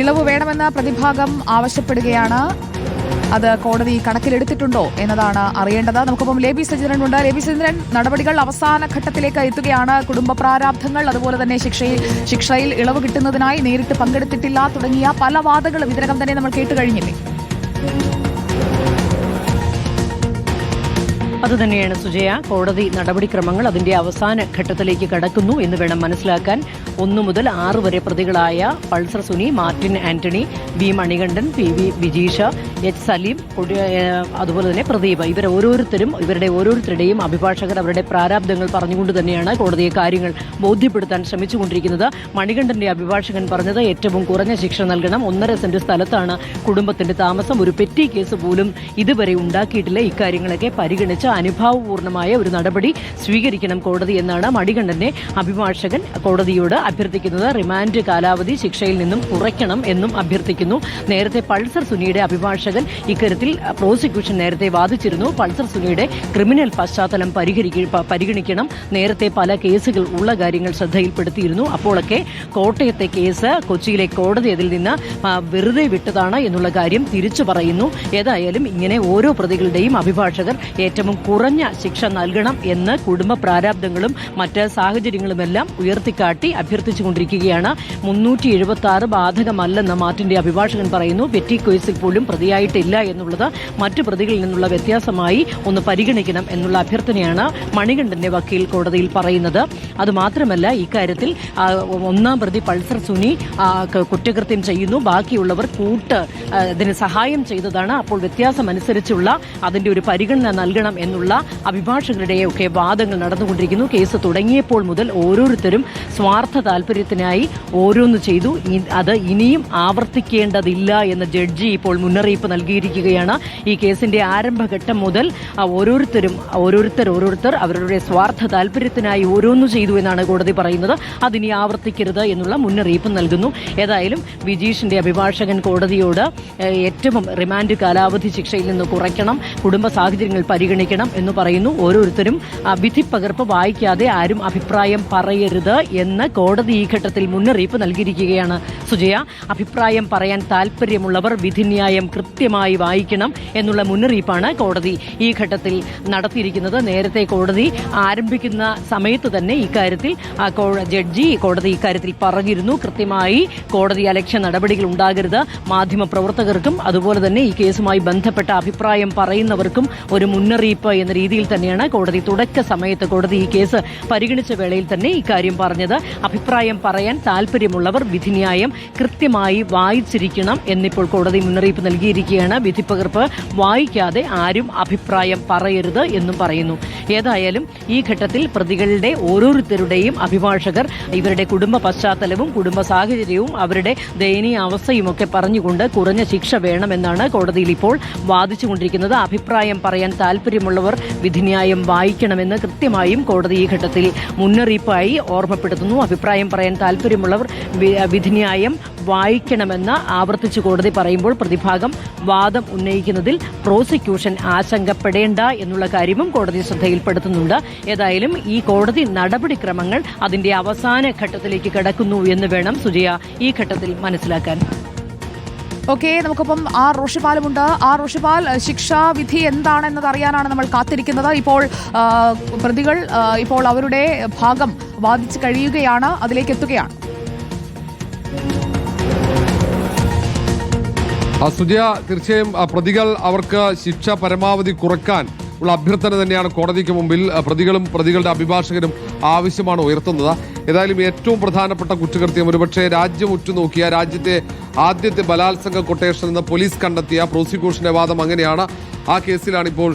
ഇളവ് വേണമെന്ന പ്രതിഭാഗം ആവശ്യപ്പെടുകയാണ്. അത് കോടതി കണക്കിലെടുത്തിട്ടുണ്ടോ എന്നതാണ് അറിയേണ്ടത്. നമുക്കിപ്പം ലേബി സജിന്ദ്രൻ ഉണ്ട്. ലേബി സജിന്ദ്രൻ നടപടികൾ അവസാന ഘട്ടത്തിലേക്ക് എത്തുകയാണ്. കുടുംബ പ്രാരാബ്ധങ്ങൾ അതുപോലെ തന്നെ ശിക്ഷയിൽ ശിക്ഷയിൽ ഇളവ് കിട്ടുന്നതിനായി നേരിട്ട് പങ്കെടുത്തിട്ടില്ല തുടങ്ങിയ പല വാദങ്ങളും ഇതിനകം തന്നെ നമ്മൾ കേട്ട് അതുതന്നെയാണ് സുജയ. കോടതി നടപടിക്രമങ്ങൾ അതിന്റെ അവസാന ഘട്ടത്തിലേക്ക് കടക്കുന്നു എന്ന് വേണം മനസ്സിലാക്കാൻ. ഒന്നു മുതൽ ആറ് വരെ പ്രതികളായ Pulsar Suni Martin Antony V Manikandan P V Vijeesh H Saleem അതുപോലെ തന്നെ പ്രദീപ്. ഇവർ ഓരോരുത്തരും ഇവരുടെ ഓരോരുത്തരുടെയും അഭിഭാഷകർ അവരുടെ പ്രാരാബ്ദങ്ങൾ പറഞ്ഞുകൊണ്ട് തന്നെയാണ് കോടതിയെ കാര്യങ്ങൾ ബോധ്യപ്പെടുത്താൻ ശ്രമിച്ചുകൊണ്ടിരിക്കുന്നത്. മണികണ്ഠന്റെ അഭിഭാഷകൻ പറഞ്ഞത് ഏറ്റവും കുറഞ്ഞ ശിക്ഷ നൽകണം. ഒന്നര സെന്റ് സ്ഥലത്താണ് കുടുംബത്തിന്റെ താമസം. ഒരു പെറ്റി കേസ് പോലും ഇതുവരെ ഉണ്ടാക്കിയിട്ടില്ല. ഇക്കാര്യങ്ങളൊക്കെ പരിഗണിച്ച് അനുഭാവപൂർണമായ ഒരു നടപടി സ്വീകരിക്കണം കോടതി എന്നാണ് മണികണ്ഠന്റെ അഭിഭാഷകൻ കോടതിയോട് അഭ്യർത്ഥിക്കുന്നത്. റിമാൻഡ് കാലാവധി ശിക്ഷയിൽ നിന്നും കുറയ്ക്കണം എന്നും അഭ്യർത്ഥിക്കുന്നു. നേരത്തെ പൾസർ സുനിയുടെ അഭിഭാഷകൻ ഇക്കാര്യത്തിൽ പ്രോസിക്യൂഷൻ നേരത്തെ വാദിച്ചിരുന്നു. പൾസർ സുനിയുടെ ക്രിമിനൽ പശ്ചാത്തലം പരിഗണിക്കണം. നേരത്തെ പല കേസുകൾ ഉള്ള കാര്യങ്ങൾ ശ്രദ്ധയിൽപ്പെടുത്തിയിരുന്നു. അപ്പോഴൊക്കെ കോട്ടയത്തെ കേസ് കൊച്ചിയിലെ കോടതി അതിൽ നിന്ന് വെറുതെ വിട്ടതാണ് എന്നുള്ള കാര്യം തിരിച്ചു പറയുന്നു. ഏതായാലും ഇങ്ങനെ ഓരോ പ്രതികളുടെയും അഭിഭാഷകർ ഏറ്റവും കുറഞ്ഞ ശിക്ഷ നൽകണം എന്ന് കുടുംബ പ്രാരാബ്ദങ്ങളും മറ്റ് സാഹചര്യങ്ങളുമെല്ലാം ഉയർത്തിക്കാട്ടി അഭ്യർത്ഥിച്ചുകൊണ്ടിരിക്കുകയാണ്. മുന്നൂറ്റി എഴുപത്തി ആറ് ബാധകമല്ലെന്ന് മാറ്റിന്റെ അഭിഭാഷകൻ പറയുന്നു. വെറ്റി കേസിൽ പോലും പ്രതിയായിട്ടില്ല എന്നുള്ളത് മറ്റു പ്രതികളിൽ നിന്നുള്ള വ്യത്യാസമായി ഒന്ന് പരിഗണിക്കണം എന്നുള്ള അഭ്യർത്ഥനയാണ് മണികണ്ഠന്റെ വക്കീൽ കോടതിയിൽ പറയുന്നത്. അതുമാത്രമല്ല ഇക്കാര്യത്തിൽ ഒന്നാം പ്രതി പൾസർ സുനി കുറ്റകൃത്യം ചെയ്യുന്നു. ബാക്കിയുള്ളവർ കൂട്ട് ഇതിന് സഹായം ചെയ്തതാണ്. അപ്പോൾ വ്യത്യാസമനുസരിച്ചുള്ള അതിന്റെ ഒരു പരിഗണന നൽകണം എന്നുള്ള അഭിഭാഷകരുടെയൊക്കെ വാദങ്ങൾ നടന്നുകൊണ്ടിരിക്കുന്നു. കേസ് തുടങ്ങിയപ്പോൾ മുതൽ ഓരോരുത്തരും സ്വാർത്ഥ താല്പര്യത്തിനായി ഓരോന്ന് ചെയ്തു. അത് ഇനിയും ആവർത്തിക്കേണ്ടതില്ല എന്ന് ജഡ്ജി ഇപ്പോൾ മുന്നറിയിപ്പ് നൽകിയിരിക്കുകയാണ്. ഈ കേസിന്റെ ആരംഭഘട്ടം മുതൽ ഓരോരുത്തരും ഓരോരുത്തർ ഓരോരുത്തർ അവരുടെ സ്വാർത്ഥ താല്പര്യത്തിനായി ഓരോന്ന് ചെയ്തു എന്നാണ് കോടതി പറയുന്നത്. അതിനി ആവർത്തിക്കരുത് എന്നുള്ള മുന്നറിയിപ്പ് നൽകുന്നു. ഏതായാലും വിജീഷിന്റെ അഭിഭാഷകൻ കോടതിയോട് ഏറ്റവും റിമാൻഡ് കാലാവധി ശിക്ഷയിൽ നിന്ന് കുറയ്ക്കണം കുടുംബ സാഹചര്യങ്ങൾ പരിഗണിക്കണം എന്ന് പറയുന്നു. ഓരോരുത്തരും വിധി പകർപ്പ് വായിക്കാതെ ആരും അഭിപ്രായം പറയരുത് എന്ന് കോടതി ഈ ഘട്ടത്തിൽ മുന്നറിയിപ്പ് നൽകിയിരിക്കുകയാണ്. സുജയ അഭിപ്രായം പറയാൻ താല്പര്യമുള്ളവർ വിധിന്യായം കൃത്യമായി വായിക്കണം എന്നുള്ള മുന്നറിയിപ്പാണ് കോടതി ഈ ഘട്ടത്തിൽ നടത്തിയിരിക്കുന്നത്. നേരത്തെ കോടതി ആരംഭിക്കുന്ന സമയത്ത് തന്നെ ഇക്കാര്യത്തിൽ ജഡ്ജി കോടതി ഇക്കാര്യത്തിൽ പറഞ്ഞിരുന്നു. കൃത്യമായി കോടതി അലക്ഷ്യ നടപടികൾ ഉണ്ടാകരുത്. മാധ്യമ പ്രവർത്തകർക്കും അതുപോലെ തന്നെ ഈ കേസുമായി ബന്ധപ്പെട്ട അഭിപ്രായം പറയുന്നവർക്കും ഒരു മുന്നറിയിപ്പ് എന്ന രീതിയിൽ തന്നെയാണ് കോടതി തുടക്ക സമയത്ത് കോടതി ഈ കേസ് പരിഗണിച്ച വേളയിൽ തന്നെ ഇക്കാര്യം പറഞ്ഞത്. അഭിപ്രായം പറയാൻ താല്പര്യമുള്ളവർ വിധിന്യായം കൃത്യമായി വായിച്ചിരിക്കണം എന്നിപ്പോൾ കോടതി മുന്നറിയിപ്പ് നൽകിയിരിക്കുകയാണ് വിധിപ്പകർപ്പ്. വായിക്കാതെ ആരും അഭിപ്രായം പറയരുത് എന്നും പറയുന്നു. ഏതായാലും ഈ ഘട്ടത്തിൽ പ്രതികളുടെ ഓരോരുത്തരുടെയും അഭിഭാഷകർ ഇവരുടെ കുടുംബ പശ്ചാത്തലവും കുടുംബ സാഹചര്യവും അവരുടെ ദയനീയ അവസ്ഥയുമൊക്കെ പറഞ്ഞുകൊണ്ട് കുറഞ്ഞ ശിക്ഷ വേണമെന്നാണ് കോടതിയിൽ ഇപ്പോൾ വാദിച്ചുകൊണ്ടിരിക്കുന്നത്. അഭിപ്രായം പറയാൻ താല്പര്യമുള്ളവർ വിധിന്യായം വായിക്കണമെന്ന് കൃത്യമായും കോടതി ഈ ഘട്ടത്തിൽ മുന്നറിയിപ്പായി ഓർമ്മപ്പെടുത്തുന്നു. അഭിപ്രായം പറയാൻ താല്പര്യമുള്ളവർ വിധിന്യായം വായിക്കണമെന്ന് ആവർത്തിച്ചു കോടതി പറയുമ്പോൾ പ്രതിഭാഗം വാദം ഉന്നയിക്കുന്നതിൽ പ്രോസിക്യൂഷൻ ആശങ്കപ്പെടേണ്ട എന്നുള്ള കാര്യവും കോടതി ശ്രദ്ധയിൽപ്പെടുത്തുന്നുണ്ട്. ഏതായാലും ഈ കോടതി നടപടിക്രമങ്ങൾ അതിന്റെ അവസാന ഘട്ടത്തിലേക്ക് കടക്കുന്നു എന്ന് വേണം സുജയ ഈ ഘട്ടത്തിൽ മനസ്സിലാക്കാൻ. ഓക്കെ നമുക്കിപ്പം ആർ റോഷിപാലുമുണ്ട് ആർ റോഷിപാൽ ശിക്ഷാവിധി എന്താണെന്നത് അറിയാനാണ് നമ്മൾ കാത്തിരിക്കുന്നത്. ഇപ്പോൾ പ്രതികൾ ഇപ്പോൾ അവരുടെ ഭാഗം വാദിച്ചു കഴിയുകയാണ് അതിലേക്ക് എത്തുകയാണ്. സുജയ തീർച്ചയായും പ്രതികൾ അവർക്ക് ശിക്ഷ പരമാവധി കുറയ്ക്കാൻ ഉള്ള അഭ്യർത്ഥന തന്നെയാണ് കോടതിക്ക് മുമ്പിൽ പ്രതികളും പ്രതികളുടെ അഭിഭാഷകരും ആവശ്യമാണ് ഉയർത്തുന്നത്. ഏതായാലും ഏറ്റവും പ്രധാനപ്പെട്ട കുറ്റകൃത്യം ഒരുപക്ഷെ രാജ്യം ഉറ്റുനോക്കിയ രാജ്യത്തെ ആദ്യത്തെ ബലാത്സംഗ കൊട്ടേഷൻ എന്ന് പോലീസ് കണ്ടെത്തിയ പ്രോസിക്യൂഷന്റെ വാദം അങ്ങനെയാണ്. ആ കേസിലാണ് ഇപ്പോൾ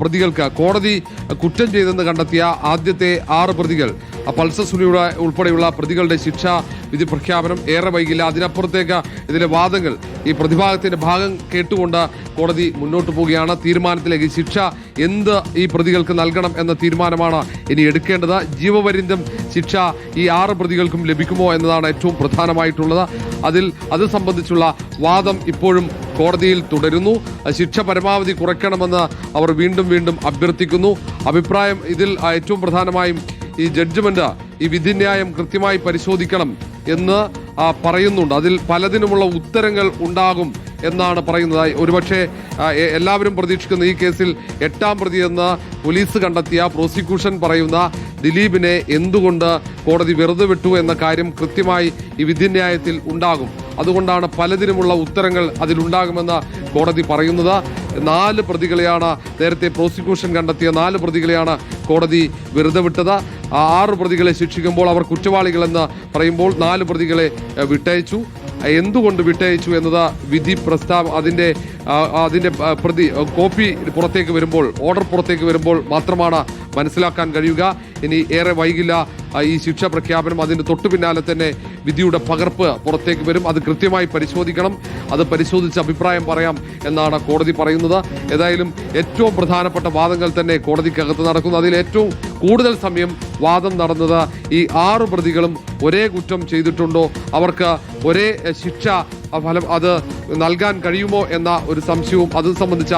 പ്രതികൾക്ക് കോടതി കുറ്റം ചെയ്തെന്ന് കണ്ടെത്തിയ ആദ്യത്തെ ആറ് പ്രതികൾ. പൾസർ സുനിയുടെ ഉൾപ്പെടെയുള്ള പ്രതികളുടെ ശിക്ഷ വിധി പ്രഖ്യാപനം ഏറെ വൈകില്ല. അതിനപ്പുറത്തേക്ക് ഇതിലെ വാദങ്ങൾ ഈ പ്രതിഭാഗത്തിന്റെ ഭാഗം കേട്ടുകൊണ്ട് കോടതി മുന്നോട്ട് പോവുകയാണ്. തീരുമാനത്തിലേക്ക് ശിക്ഷ എന്ത് ഈ പ്രതികൾക്ക് നൽകണം എന്ന തീരുമാനമാണ് ഇനി എടുക്കേണ്ടത്. ജീവപര്യന്തം ശിക്ഷ ഈ ആറ് പ്രതികൾക്കും ലഭിക്കുമോ എന്നതാണ് ഏറ്റവും പ്രധാനമായിട്ടുള്ളത്. അതിൽ അത് സംബന്ധിച്ചുള്ള വാദം ഇപ്പോഴും കോടതിയിൽ തുടരുന്നു. ശിക്ഷ പരമാവധി കുറയ്ക്കണമെന്ന് അവർ വീണ്ടും വീണ്ടും അഭ്യർത്ഥിക്കുന്നു. അഭിപ്രായം ഇതിൽ ഏറ്റവും പ്രധാനമായും ഈ ജഡ്ജ്മെന്റ് ഈ വിധിന്യായം കൃത്യമായി പരിശോധിക്കണം എന്ന് പറയുന്നുണ്ട്. അതിൽ പലതിനുമുള്ള ഉത്തരങ്ങൾ ഉണ്ടാകും എന്നാണ് പറയുന്നത് ഒരുപക്ഷെ എല്ലാവരും പ്രതീക്ഷിക്കുന്ന ഈ കേസിൽ എട്ടാം പ്രതിയെന്ന് പോലീസ് കണ്ടെത്തിയ പ്രോസിക്യൂഷൻ പറയുന്ന ദിലീപിനെ എന്തുകൊണ്ട് കോടതി വെറുതെ വിട്ടു എന്ന കാര്യം കൃത്യമായി ഈ വിധിന്യായത്തിൽ ഉണ്ടാകും. അതുകൊണ്ടാണ് പലതിനുമുള്ള ഉത്തരങ്ങൾ അതിലുണ്ടാകുമെന്ന് കോടതി പറയുന്നത്. നാല് പ്രതികളെയാണ് നേരത്തെ പ്രോസിക്യൂഷൻ കണ്ടെത്തിയ നാല് പ്രതികളെയാണ് കോടതി വെറുതെ വിട്ടത്. ആറ് പ്രതികളെ ശിക്ഷിക്കുമ്പോൾ അവർ കുറ്റവാളികളെന്ന് പറയുമ്പോൾ നാല് പ്രതികളെ വിട്ടയച്ചു. എന്തുകൊണ്ട് വിട്ടയച്ചു എന്നത് വിധി പ്രസ്താവ അതിന്റെ അതിന്റെ പ്രതി കോപ്പി പുറത്തേക്ക് വരുമ്പോൾ ഓർഡർ പുറത്തേക്ക് വരുമ്പോൾ മാത്രമാണ് മനസ്സിലാക്കാൻ കഴിയുക. ഇനി ഏറെ വൈകില്ല. ഈ ശിക്ഷ പ്രഖ്യാപനം അതിന് തൊട്ടു പിന്നാലെ തന്നെ വിധിയുടെ പകർപ്പ് പുറത്തേക്ക് വരും. അത് കൃത്യമായി പരിശോധിക്കണം. അത് പരിശോധിച്ച് അഭിപ്രായം പറയാം എന്നാണ് കോടതി പറയുന്നത്. ഏതായാലും ഏറ്റവും പ്രധാനപ്പെട്ട വാദങ്ങൾ തന്നെ കോടതിക്കകത്ത് നടക്കുന്നു. അതിൽ ഏറ്റവും കൂടുതൽ സമയം വാദം നടന്നത് ഈ ആറു പ്രതികളും ഒരേ കുറ്റം ചെയ്തിട്ടുണ്ടോ? അവർക്ക് ഒരേ ശിക്ഷ ഫലം അത് നൽകാൻ കഴിയുമോ എന്ന ഒരു സംശയവും അത് സംബന്ധിച്ച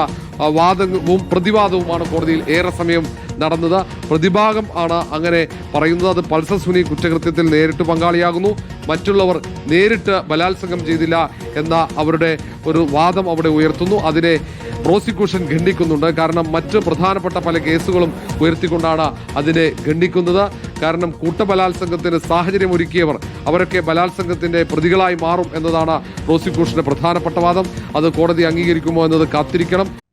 വാദവും പ്രതിവാദവുമാണ് കോടതിയിൽ ഏറെ സമയം നടന്നത്. പ്രതിഭാഗം ആണ് അങ്ങനെ പറയുന്നത്. അത് പൾസർ സുനി കുറ്റകൃത്യത്തിൽ നേരിട്ട് പങ്കാളിയാകുന്നു. മറ്റുള്ളവർ നേരിട്ട് ബലാത്സംഗം ചെയ്തില്ല എന്ന അവരുടെ ഒരു വാദം അവിടെ ഉയർത്തുന്നു. അതിനെ പ്രോസിക്യൂഷൻ ഖണ്ഡിക്കുന്നുണ്ട്. കാരണം മറ്റ് പ്രധാനപ്പെട്ട പല കേസുകളും ഉയർത്തിക്കൊണ്ടാണ് അതിനെ ഖണ്ഡിക്കുന്നത്. കാരണം കൂട്ടബലാത്സംഗത്തിന് സാഹചര്യം ഒരുക്കിയവർ അവരൊക്കെ ബലാത്സംഗത്തിന്റെ പ്രതികളായി മാറും എന്നതാണ് പ്രോസിക്യൂഷന്റെ പ്രധാനപ്പെട്ട വാദം. അത് കോടതി അംഗീകരിക്കുമോ എന്നത് കാത്തിരിക്കണം.